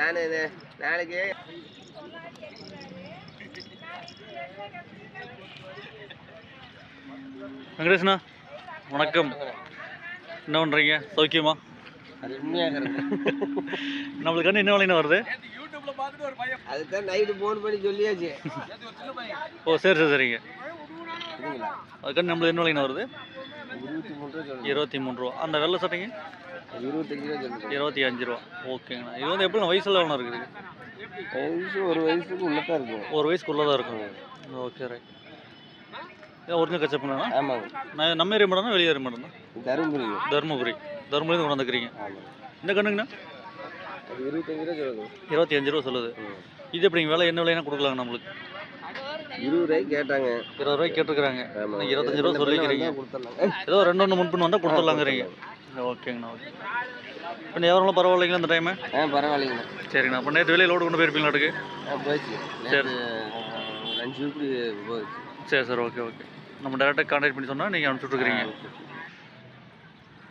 நான் நாளைக்கு. வெங்கடேஷ்ண்ணா வணக்கம். என்ன பண்ணுறீங்க சௌக்கியமா? நம்மளுக்கு என்ன விலைன்னு வருது. அதுதான் நைட்டு ஃபோன் பண்ணி சொல்லியாச்சு. ஓ சரி சரி சரிங்க. சரிங்களா அது கண்ணு நம்மளுக்கு என்ன விலைன்னு வருது. இருபத்தி மூணு ரூபா. அந்த வெள்ளை சட்டைங்க இருபத்தி அஞ்சு ரூபா. ஓகேங்கண்ணா. இது வந்து எப்படி வயசுல எவ்வளோ இருக்குது? வயசு ஒரு வயசுக்கு உள்ளதான் இருக்கும். ஒரு வயசுக்குள்ளே தான் இருக்கும். Okay right. ஒரிஜினல் கச்சப்புண்ணா ஆமாங்க நான் நம்ம ஏரியா மட்டும் வெளியே ஏரியா மட்டும் தருமபுரி. தருமபுரி. தருமபுரியிருந்து கொண்டு வந்துக்கிறீங்க. ஆமாம். இந்த கண்ணுங்கண்ணா? இருபத்தஞ்சு ரூபா சொல்லுங்க இருபத்தி அஞ்சு ரூபா சொல்லுது. இது எப்படிங்க? விலை என்ன விலைனா கொடுக்கலாங்க நம்மளுக்கு? இருபது ரூபாய்க்கு கேட்டாங்க. இருபது ரூபாய்க்கு கேட்டிருக்கிறாங்க. ஆமாம். நீங்க இருபத்தஞ்சு ரூபா சொல்லிக்கிறீங்க. ஏதோ ரெண்டு ஒன்று முன்பின் வந்தால் கொடுத்துடலாங்கிறீங்க. ஓகேங்கண்ணா ஓகே. இப்போ எவரெல்லாம் பரவாயில்லைங்களா இந்த டைமு ஆ பரவாயில்லைங்கண்ணா. சரிங்கண்ணா அப்போ நேற்று வெளியே லோடு கொண்டு போயிருப்பீங்களாட்டுக்கு ஆ போச்சு நேற்று ஒரு அஞ்சு இப்படி போச்சு சரி சார் ஓகே ஓகே. நம்ம டேரெக்டாக கான்டாக்ட் பண்ணி சொன்னால் நீங்கள் அனுப்பிச்சுட்ருக்கிறீங்க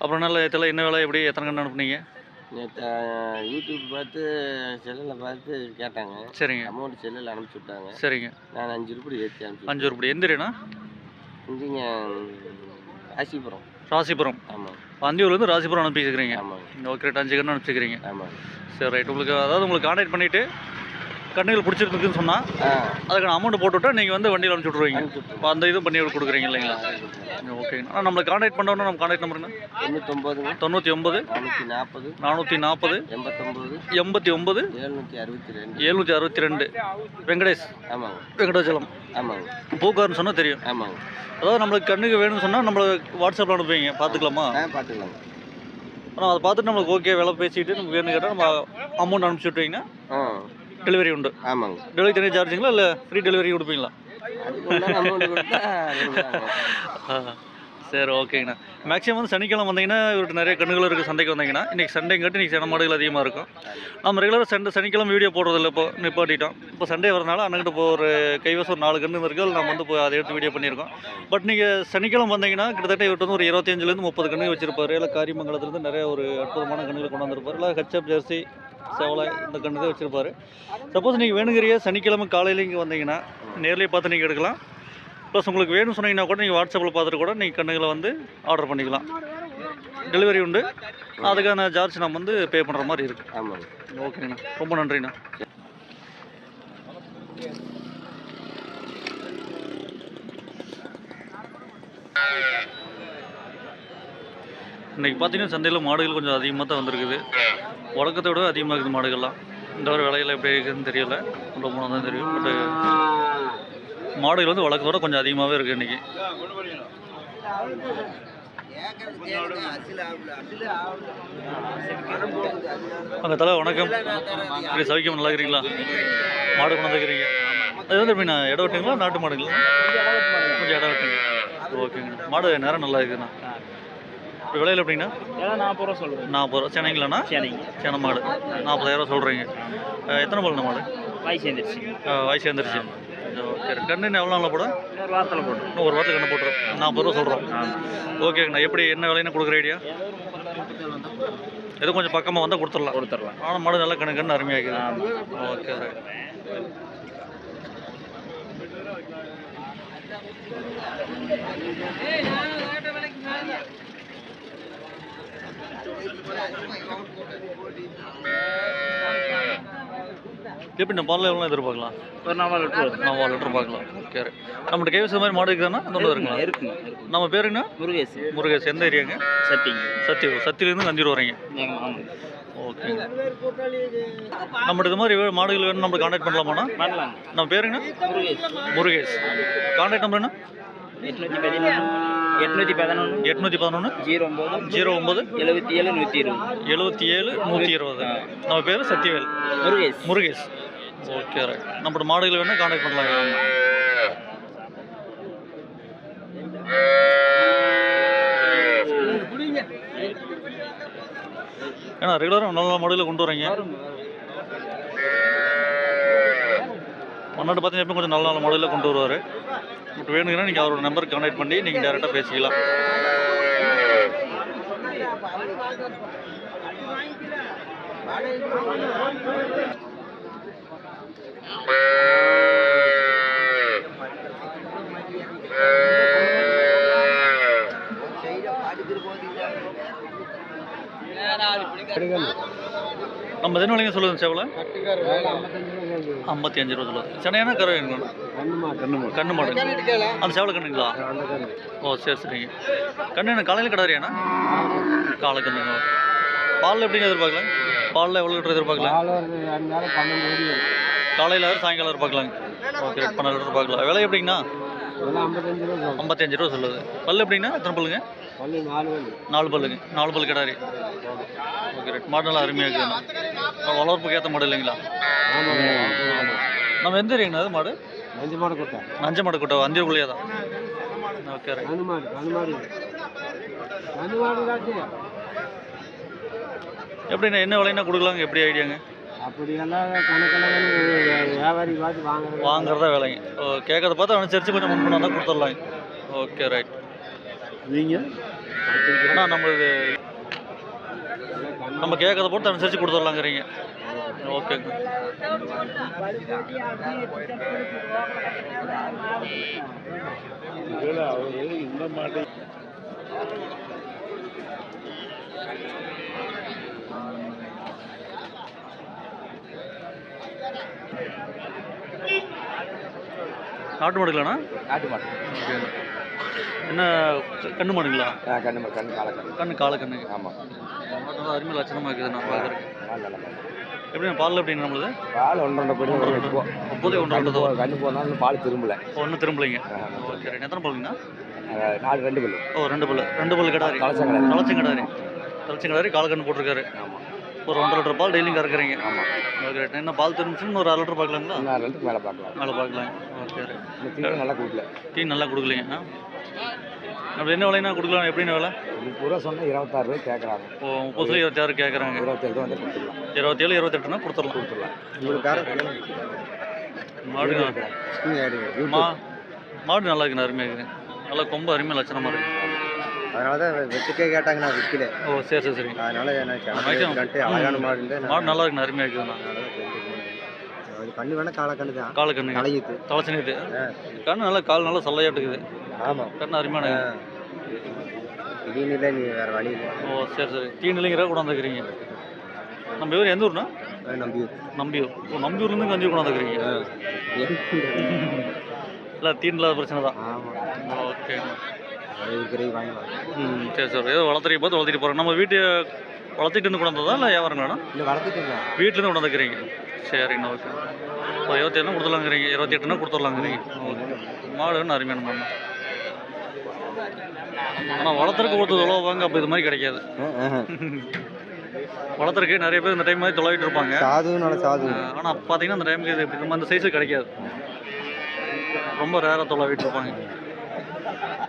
அப்புறம் நல்ல எத்தனை என்ன வேலை எப்படி எத்தனை கண்ணு அனுப்புனீங்க? யூடியூப் பார்த்து செல்லில் பார்த்து கேட்டாங்க. சரிங்க. அமௌண்ட் செல்லில் அனுப்பிச்சி விட்டாங்க. சரிங்க. நான் அஞ்சு ரூபாய் ஏற்றி அனுப்பிச்சி அஞ்சு ரூபாய். எந்த இங்கேங்க ராசிபுரம் ராசிபுரம். ஆமாம் அந்தியூர்லேருந்து ராசிபுரம் அனுப்பிச்சுக்கிறீங்க ஓகே ரைட் அஞ்சு கண்ணு அனுப்பிச்சுக்கிறீங்க ஆமாங்க. சரி ரைட் உங்களுக்கு அதாவது உங்களுக்கு கான்டாக்ட் பண்ணிவிட்டு கண்ணுகள் பிடிச்சிருக்குன்னு சொன்னால் அதுக்கான அமௌண்ட் போட்டுவிட்டா நீங்கள் வந்து வண்டியில் அனுப்பிச்சி விட்ருவீங்க இப்போ அந்த இதுவும் பண்ணி கொடுக்குறீங்க இல்லைங்களா? ஓகேங்க ஆனால் நம்மளை கான்டாக்ட் பண்ணோன்னா நம்ம கான்டாக்ட் நம்பருங்க தொண்ணூத்தொம்பதுங்க தொண்ணூற்றி ஒம்பது நானூற்றி நாற்பது நானூற்றி நாற்பது எண்பத்தொம்பது எண்பத்தி ஒம்பது எழுநூற்றி அறுபத்தி ரெண்டு. எழுநூற்றி அறுபத்தி ரெண்டு. வெங்கடேஷ். ஆமாங்க. வெங்கடாச்சலம் ஆமாங்க. பூக்கார்னு சொன்னால் தெரியும். ஆமாங்க. அதாவது நம்மளுக்கு கண்ணுக்கு வேணும்னு சொன்னால் நம்மளை வாட்ஸ்அப்பில் அனுப்புவீங்க. பார்த்துக்கலாமா? ஆ பார்த்துக்கலாங்க. ஆனால் அதை பார்த்துட்டு நம்மளுக்கு ஓகே விலை பேசிட்டு நமக்கு வேணும்னு கேட்டால் நம்ம அமௌண்ட் அனுப்பிச்சி விட்டீங்கன்னா ஆ. டெலிவரி உண்டு. ஆமாங்க. டெலிவரி தனியாக சார்ஜுங்களா இல்லை ஃப்ரீ டெலிவரி கொடுப்பீங்களா? சரி ஓகேங்கண்ணா. மேக்ஸிமம் வந்து சனிக்கிழமை வந்தீங்கன்னா இவர்கிட்ட நிறைய கண்ணுகள் இருக்குது சந்தைக்கு வந்தீங்கன்னா. இன்றைக்கி சண்டேங்காட்டி இன்றைக்கி சின மாடுகள் அதிகமாக இருக்கும். நம்ம ரெகுலராக சண்டே சனிக்கிழமை வீடியோ போடுறதில்ல இப்போ நிப்பாட்டிட்டோம். இப்போ சண்டே வரனால அண்ணங்கிட்ட இப்போ ஒரு கைவசம் ஒரு நாலு கன்று இருக்குது நம்ம வந்து இப்போ அதை எடுத்து வீடியோ பண்ணியிருக்கோம். பட் நீங்கள் சனிக்கிழமை வந்தீங்கன்னா கிட்டத்தட்ட இவர்கிட்ட வந்து ஒரு இருபத்தஞ்சிலேருந்து முப்பது கன்று வச்சிருப்பாரு. இல்லை காரியமங்கலத்துலேருந்து நிறைய ஒரு அற்புதமான கண்ணுகள் கொண்டு வந்திருப்பாரு. இல்லை ஹெச்எப் ஜெர்சி செவலை இந்த கன்று தான் வச்சிருப்பாரு. சப்போஸ் நீங்கள் வேணுங்கிறிய சனிக்கிழமை காலையில் இங்கே வந்தீங்கன்னா நேர்லேயே பார்த்து நீங்கள் எடுக்கலாம். ப்ளஸ் உங்களுக்கு வேணும்னு சொன்னீங்கன்னா கூட நீங்கள் வாட்ஸ்அப்பில் பார்த்துட்டு கூட நீங்கள் கண்ணுகளை வந்து ஆர்டர் பண்ணிக்கலாம். டெலிவரி உண்டு. அதுக்கான சார்ஜ் நம்ம வந்து பே பண்ணுற மாதிரி இருக்குது ஓகேங்கண்ணா ரொம்ப நன்றிண்ணா. இன்னைக்கு பார்த்தீங்கன்னா சந்தையில் மாடுகள் கொஞ்சம் அதிகமாக தான் வந்திருக்குது. வழக்கத்தை விட அதிகமாக இருக்குது மாடுகள்லாம். இந்த ஒரு விலையில் எப்படி இருக்குதுன்னு தெரியல. உள்ள போனால் தான் தெரியும். பட் மாடுகள் வந்து வழக்கத்தை கொஞ்சம் அதிகமாகவே இருக்குது இன்றைக்கி அங்கே தலை வணக்கம். இப்படி சவிக்கம் நல்லா இருக்கிறீங்களா? மாடு கொண்டு வந்துருக்கிறீங்க. அது வந்து எப்படிண்ணா இடம் வெட்டுங்களா? நாட்டு மாடுங்களா? கொஞ்சம் இடம் வெட்டுங்க. ஓகேங்கண்ணா மாடு நேரம் நல்லா இருக்குண்ணா. இப்போ விலையில் எப்படிங்கண்ணா? ஏன்னா நாற்பது ரூபா சொல்லுவேன் நாற்பது ரூபா. சென்னைங்களாண்ணா? சரிங்க சேன மாடு. நாற்பதாயிரம் சொல்கிறீங்க எத்தனை பல்லுண்ணா மாடு? அஹ், வயசு வந்துருச்சு ஓகே. கண்ணு எவ்வளோ நாளில் போட இன்னொரு வாரத்தில் போட்டு இன்னும் ஒரு வாரத்துக்கு கண்ணு போட்டுரும். நாற்பது ரூபா சொல்கிறோம் ஓகேங்கண்ணா. எப்படி என்ன விலைன்னு கொடுக்குற ஐடியா? எதுவும் கொஞ்சம் பக்கமாக வந்தால் கொடுத்துடலாம். கொடுத்துடலாம். ஆனால் மாடு நல்லா கணக்கு கண்ணு அருமையாக்குது ஓகே. ரைட் எப்படி இந்த பாலில் எவ்வளோ எதிர்பார்க்கலாம். ஒரு நாள் லிட்டர் நான் லிட்டர் பார்க்கலாம். ஓகே நம்மகிட்ட கேவிஸ் மாதிரி மாடு இருக்குதாண்ணா? அந்த இருக்குங்களா இருக்குங்க நம்ம பேருங்கண்ணா முருகேஷ் முருகேஷ் எந்த ஏரியாங்க? சத்திங்க சத்தி சத்திலேருந்து அஞ்சு ரூபா வரீங்க ஓகேங்க நம்மகிட்ட இது மாதிரி மாடுகள் வேணும் நம்ம கான்டாக்ட் பண்ணலாமாண்ணா? நம்ம பேருங்கண்ணா முருகேஷ் முருகேஷ் கான்டாக்ட் நம்பர் என்ன? எட்நூற்றி பதினொன்று எட்நூற்றி பதினொன்று எட்நூற்றி பதினொன்று ஜீரோ ஒம்பது ஜீரோ ஒம்பது எழுபத்தி ஏழு நூற்றி இருபது. எழுபத்தி ஏழு நூற்றி இருபது. நம்ம பேர் சத்தியவேல். முருகேஷ். முருகேஷ். Okay right. நம்மளோட மாடுகள் வேணால் கான்டாக்ட் பண்ணலாங்க ஏன்னா ரெகுலராக நல்ல நல்ல மாடுகளை கொண்டு வரீங்க. மன்னாடு பார்த்தீங்கன்னா கொஞ்சம் நல்ல நல்ல மாடலில் கொண்டு வருவார். பட் வேணுங்கன்னா நீங்கள் அவரோட நம்பருக்கு கான்டாக்ட் பண்ணி நீங்கள் டேரெக்டாக பேசிக்கலாம். நம்ம என்ன விலைங்க சொல்லுங்க சேவலை ஐம்பத்தி அஞ்சு ரூபா சொல்லுது சென்னையான கரை வேணும்? கண்ணு மாடு அந்த சேவலை கண்ணுங்களா? ஓ சரி சரிங்க. கண்ணு என்ன காலையில் கிடாரியாண்ணா காலை கண்ணுங்க பாலில் எப்படிங்க எதிர்பார்க்கலாம் பாலில் எவ்வளோ லிட்டர் எதிர்பார்க்கலாம் காலையில் ஆறு சாயங்காலம் எதிர்பார்க்கலாங்க. ஓகே பன்னெண்டு லிட்டர் பார்க்கலாம் விலை எப்படிங்கண்ணா? ஐம்பத்தஞ்சு ரூபா சொல்லுது. பல்லு எப்படிங்கண்ணா? எத்தனை பல்லுங்க? நாலு பல்லுங்க. நாலு பல்லு கிடாரி. ஓகே ரைட் மாடு நல்லா அருமையாக இருக்குதுண்ணா வளர்ப்புக்கு ஏற்ற மாடு இல்லைங்களா? நம்ம எந்த ஏரியாங்கண்ணா அது மாடு? நஞ்ச மாடு கூட்டம் அந்தியூர்குள்ளேயே தான்? ஓகே ரைட் எப்படிண்ணா என்ன விலைன்னா கொடுக்கலாங்க? எப்படி ஐடியாங்க? அப்படியெல்லாம் கணக்கெல்லாம் வியாபாரி பார்த்து வாங்குறது. வாங்குறதா விலைங்க. ஓ கேட்கறத பார்த்து அனுசரித்து கொஞ்சம் முன் பண்ண வந்தால் கொடுத்துடலாங்க. Okay right. நீங்கள் அண்ணா நம்ம இது நம்ம கேட்கறத பொறுத்து அனுசரித்து கொடுத்துடலாங்கிறீங்க. ஓகேங்க இந்த மாட்டை நாட்டு மாடுங்களாண்ணா நாட்டு மாட்டு ஓகேங்க என்ன கண்ணு மாடுங்களா? கண்ணு கண்ணு காலக்கண்ணு கண்ணு. காலை கண்ணுங்க ஆமாம் மாடு நல்லா அருமையாக லட்சணமாக இருக்குது நான் பார்க்குறேன் எப்படிண்ணா பால் எப்படிங்க நம்மளுது? பால் ஒன்றரை படி ஒரு எட்டு போ முப்பது ஒன்று ரெண்டு தான். கண்ணு போனாலும் பால் திரும்பல. ஒன்றும் திரும்பலைங்க. ஓகே எத்தனை பல்லுங்கண்ணா அஹ் நாலு ரெண்டு பல்லு. ஓ ரெண்டு பல்லு. ரெண்டு பல்லு கிடாரி. கலசங்கடாரி. தலைச்சங்கடாரி தலைச்சங்கடாரி கால் கண்ணு போட்டிருக்காரு. ஆமாம் ஒரு ஒன்றரை லிட்டர் பால் டெய்லியும் கறக்குறீங்க ஆமாம் ஓகே ரைட் என்ன பால் திரும்பிச்சுன்னு ஒரு அரை லிட்டர் பார்க்கலாங்களா? இன்னும் ரெண்டுக்கு மேலே பார்க்கலாம். மேலே பார்க்கலாம். ஓகே ரைட் நல்லா கொடுக்கல. டீ நல்லா கொடுக்கலைங்க. ஆ? அப்படி என்ன விலைன்னா கொடுக்கலாம்? எப்படின்னு விலை? முப்பது ரூபா சொன்னால் இருபத்தாறு ரூபாய் கேட்குறாங்க ஓ முப்பது சொல்லி இருபத்தாறு கேட்குறாங்க இருபத்தேழு ரூபா வந்து கொடுத்துடலாம். இருபத்தேழு இருபத்தெட்டுனா கொடுத்துடலாம். கொடுத்துடலாம். உங்களுக்கார மாடு மா மாடு நல்லா இருக்குண்ணா அருமையாக இருக்குது. நல்லா கொம்பு அருமையாக லட்சணமாக இருக்கு. அதனால தான் வெட்டுக்கே கேட்டாங்க நான் விற்கல ஓ சரி சரி சரிங்க அதனால எனக்கு அழகான மாடு மாடு நல்லா இருக்குண்ணா அருமையாக இருக்குதுண்ணா அது கண்ணு வேணா காலை கண்ணு தான். காலு கண்ணுங்க அழகித்து தலைச்சனிது கண்ணு நல்லா கால் நல்லா சல்லையாட்டுக்குது ஆமாம் கண்ணு அருமையான இல்லை நீ வேறு வழி ஓ சரி சரி. தீ நிலைங்கிற கொண்டாந்துக்கிறீங்க நம்ம இவர் எந்த ஊர்ண்ணா? அதை நம்பி நம்பியூர். ஓ நம்பியூர்லேருந்து கஞ்சி கொண்டாந்துக்கிறீங்க இல்லை தீன் இல்லாத பிரச்சனை தான். ஆமாம் ஓகே ம் சரி சார். ஏதோ வளர்த்துறீங்க பார்த்து வளர்த்திட்டு போகிறோம் நம்ம வீட்டு வளர்த்திட்டு இருந்து கொண்டாந்ததா இல்லை வியாபாரங்களாண்ணா இல்லை வளர்த்துட்டுங்களா வீட்டிலேருந்து கொண்டாந்துக்கிறீங்க சரிங்கண்ணா ஓகே. இப்போ இருபத்தேழுனா கொடுத்துடலாங்கிறீங்க. இருபத்தி எட்டுனா கொடுத்துடலாங்கிறீங்க. ஓகே மாடுன்னு அருமையான மாடு. ஆனால் வளர்த்துறக்கு கொடுத்து தொலைவாங்க அப்போ இது மாதிரி கிடைக்காது. வளர்த்துறக்கு நிறைய பேர் இந்த டைம் மாதிரி தொலைவிட்டு இருப்பாங்க. சாது. நல்ல சாது ஆனால் பார்த்தீங்கன்னா அந்த டைமுக்கு இது நம்ம அந்த சைஸு கிடைக்காது. ரொம்ப ரேராக தொலைவிட்டு இருப்பாங்க.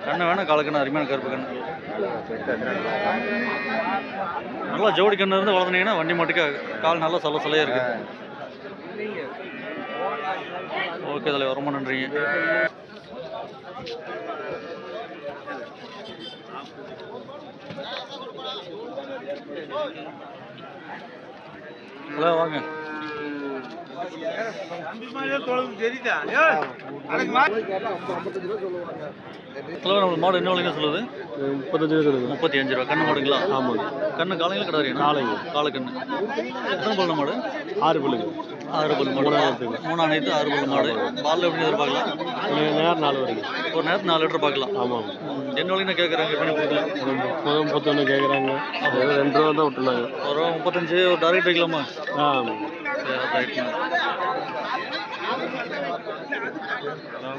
கண்ணு வேணா காலக்கண்ணு அருமையான கருப்பு கண்ணு. நல்லா ஜோடி கண்ணு இருந்து வளர்த்துனீங்கன்னா வண்டி மட்டுக்கு கால் நல்லா சொல்ல சலையாக இருக்கு. ஓகே தலைவர் ரொம்ப நன்றிங்க. ஹலோ வாங்க. தலைவர் நம்ம மாடு என்ன விலைங்க சொல்லுது? முப்பத்தஞ்சு ரூபா முப்பத்தி அஞ்சு ரூபா. கண்ணு மாடுங்களா? ஆமாம் கண்ணு காலையில் கிடாது காலைங்க. காலை கண்ணு. எத்தனை பல்லு மாடு? ஆறு பிள்ளைங்க ஆறு பல்லு மாடு. மூணாம் நேரத்து ஆறு பல்லு மாடு. பால் எப்படி எதிர்பார்க்கலாம் நேரம் நாலு வரைக்கும். ஒரு நேரத்து நாலு லிட்டர் பார்க்கலாம். ஆமாம் என்ன விலைன்னு கேட்குறாங்க எப்படி கொடுக்கலாம் முப்பது முப்பத்தொன்று கேட்குறாங்க ரெண்டு ரூபா தான் விட்டுருந்தாங்க. ஒரு ரூபா முப்பத்தஞ்சு ஒரு டார்கெட் வைக்கலாமா? ஆ சரி ரைட்ண்ணா ஹலோ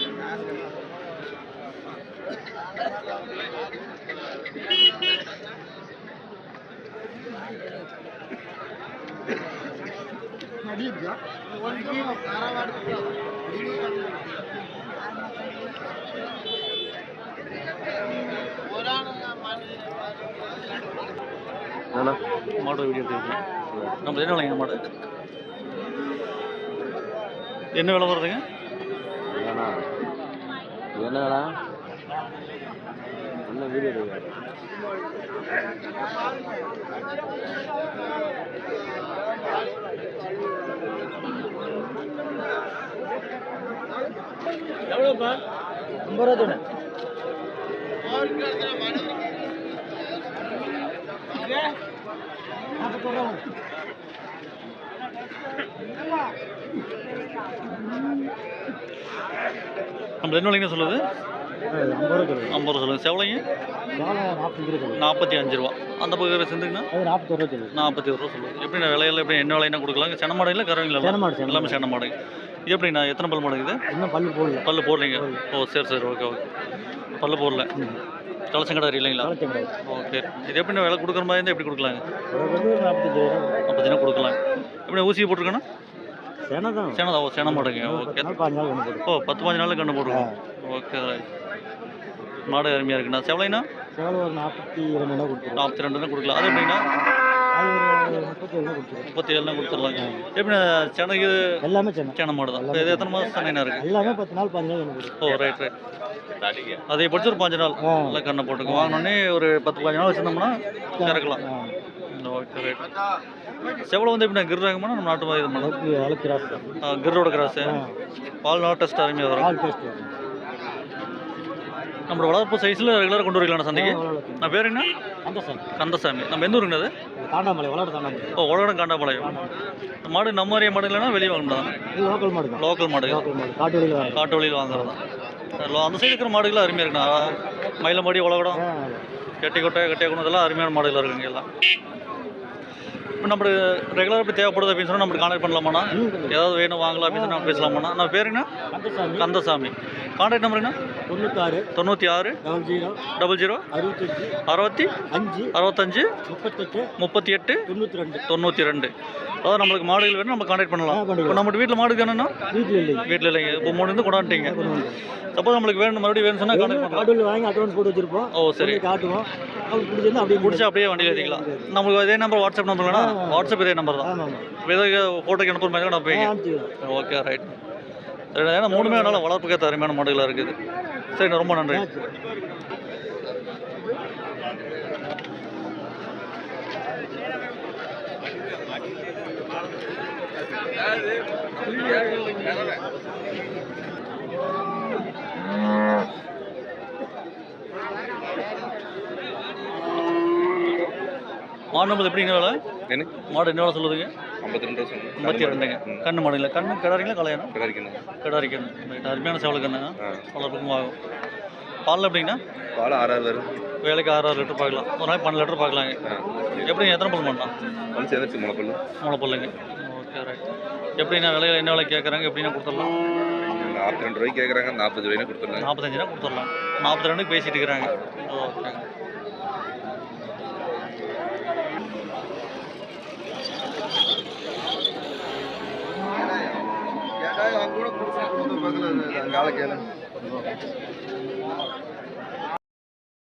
அண்ணா மாடு வீடியோ எடுத்துருக்கேன் நம்ம என்ன விலைங்க மாடு? என்ன விலை வருதுங்க? அண்ணா என்ன வேலை? வீடியோ எவ்வளோப்பா? ஐம்பது ரூபா தானே நம்ம என்ன சொல்லுது ஐம்பது ரூபா சொல்லுங்கள் சொல்லுங்க. நாற்பத்தி அஞ்சு ரூபா. அந்த பக்கம் செஞ்சுங்கன்னா நாற்பத்தி ஒரு ரூபா சொல்லுது எப்படி நான் விலையில எப்படி என்ன விலைன்னா கொடுக்கலாம்? சென மாடு, சேன எல்லாமே சென மாடு இது எப்படிண்ணா எத்தனை பல் மாடு இது? பல்லு போடல. பல்லு போடலைங்க? ஓ சரி சரி ஓகே ஓகே. பல்லு போடல. கலசங்கடாரி இல்லைங்களா? ஓகே. இது எப்படி விலை கொடுக்குற மாதிரி இருந்தால் எப்படி கொடுக்கலாங்க? நாற்பத்தஞ்சு கொடுக்கலாம். எப்படி ஊசி போட்டிருக்கேன்னா சேனை தான். சேனை தான் ஓ சேனை மாடுங்க. ஓகே. ஓ பத்து பாஞ்சு நாளில் கண்டு போட்டுருக்கோம். ஓகே மாடு அருமையாக இருக்குண்ணா. செவலைனா சேவலை ஒரு நாற்பத்தி ரெண்டு கொடுத்துருவோம். நாற்பத்தி ரெண்டு தான் கொடுக்கலாம். அது எப்படின்னா முப்பத்தி ஏழு கொடுத்துருவோம். முப்பத்தி ஏழு தான் கொடுத்துடலாங்க எப்படின்னா சென்னைக்கு எல்லாமே சேனை. சேனை மாடு தான். இது எத்தனை மாதம் சென்னைனா இருக்குது எல்லாமே பத்து நாள் போட்டு ஓ ரைட் ரைட் அதை படிச்சு ஒரு பாஞ்சு நாள். நல்லா கண்ணை போட்டுக்கோ. வாங்கினோடனே ஒரு பத்து பாஞ்சு நாள் வச்சுருந்தோம்னா இறக்கலாம். ஓகே ரைட் செவலை வந்து எப்படி கிர் ரகமான நம்ம நாட்டு மாதிரி இது பண்ணலாம் கிரோட கிராஸு. பால் நாட் டெஸ்ட் அருமையாக வரும். நம்மளோட வளர்ப்பு சைஸில் ரெகுலராக கொண்டு வரலாம் சந்தைக்கு? நான் பேர் என்ன? அந்த சார் கந்தசாமி. நம்ம எந்த ஊருங்க அது? தாண்டாமலை வளர தாண்டாமலை ஓ உலகம் காண்டாபாளையம் இந்த மாடு நம்ம ஏரியா மாடு இல்லைன்னா வெளியே இது லோக்கல் மாடு லோக்கல் மாடு. காட்டு வழியில் காட்டு வழியில் வாங்குறது அந்த சைடு இருக்கிற மாடுகள் அருமையாக இருக்குண்ணா. மயிலம்பாடி உலகம் கெட்டி கொட்டை கட்டியா கொண்டு இதெல்லாம் அருமையான மாடுகள் இருக்குங்க எல்லாம் இப்போ நம்மளுக்கு ரெகுலராக இப்போ தேவைப்படுது அப்படின்னு சொன்னால் நம்மளுக்கு கான்டாக்ட் பண்ணலாமாண்ணா? ஏதாவது வேணும் வாங்கலாம் அப்படின்னு சொன்னா நம்ம பேசலாமாண்ணா? நான் பேர் என்ன? கந்தசாமி. கான்டாக்ட் நம்பர் என்ன? தொண்ணூத்தாறு. தொண்ணூற்றி ஆறு டபுள் ஜீரோ டபுள் ஜீரோ அறுபத்தஞ்சு. அறுபத்தி. அஞ்சு. அறுபத்தஞ்சு. முப்பத்தெட்டு. முப்பத்தி எட்டு. தொண்ணூற்றி ரெண்டு. தொண்ணூற்றி ரெண்டு. அதாவது நம்மளுக்கு மாடுகள் வேணும் நம்ம கான்டாக்ட் பண்ணலாம். இப்போ நம்ம வீட்டில் மாடு வேணும்னா வீட்டில் இல்லைங்க. வீட்டில் இல்லைங்க. இப்போ மூணு இருந்து கொண்டாந்துட்டீங்க. சப்போஸ் நம்மளுக்கு வேணும் மறுபடியும் வேணும்னு சொன்னால் கான்டாக்ட் பண்ணலாம். வாங்கி அட்வான்ஸ் போட்டு வச்சிருப்போம். ஓ சரி. காட்டுவோம். பிடிச்சிருந்தா அப்படியே பிடிச்சா அப்படியே வண்டியில் ஏற்றிக்கலாம் நம்மளுக்கு இதே நம்பர் வாட்ஸ்அப் நம்பர் வேணா வாட்ஸ்அப் இதே நம்பர் தான். ஆமாம் ஆமாம். இப்போ ஏதோ ஃபோட்டோக்கு அனுப்புற மாதிரி நான் அனுப்பிச்சிக்கிறோம் ஓகே ரைட் ஏன்னா மூணுமே நல்லா வளர்ப்புக்கே அருமையான மாடுகளாக இருக்குது. சரி ரொம்ப நன்றி. மாடு நம்பர் எப்படிங்க வேலை? என்ன? மாடு என்ன வேலை சொல்லுதுங்க? ஐம்பத்தி ரெண்டு ஐம்பத்தி ரெண்டுங்க. கண்ணு மாடுங்களா கண்ணு கிடாரிங்களா கலையணும் கிடைக்கணும் கிடாரி கண்ணு ரைட் அருமையான சேவல் கண்ணுங்க வளர்ப்புக்கும் ஆகும் பாலில் எப்படிங்கன்னா பால் ஆறாவது வரும். வேலைக்கு ஆறு ஆறு லிட்டர் பார்க்கலாம் ஒரு நாளைக்கு பன்னெண்டு லிட்டர் பார்க்கலாங்க எப்படிங்க எத்தனை பல் பண்ணலாம் வந்து சேர்ந்துச்சு முளைப்பல்லு. மூணு பல்லுங்க ஓகே ரைட் எப்படிண்ணா விலையில என்ன விலை கேட்குறாங்க எப்படின்னா கொடுத்துடலாம்? நாற்பத்தி ரெண்டு ரூபாய்க்கு கேட்குறாங்க நாற்பது ரூபாய்னு கொடுத்துருந்தாங்க நாற்பத்தஞ்சுனா கொடுத்துடலாம். நாற்பத்தி ரெண்டுக்கு பேசிட்டு இருக்கிறாங்க. ஓகே அங்கே கூட கொடுத்து ஆளை கேளு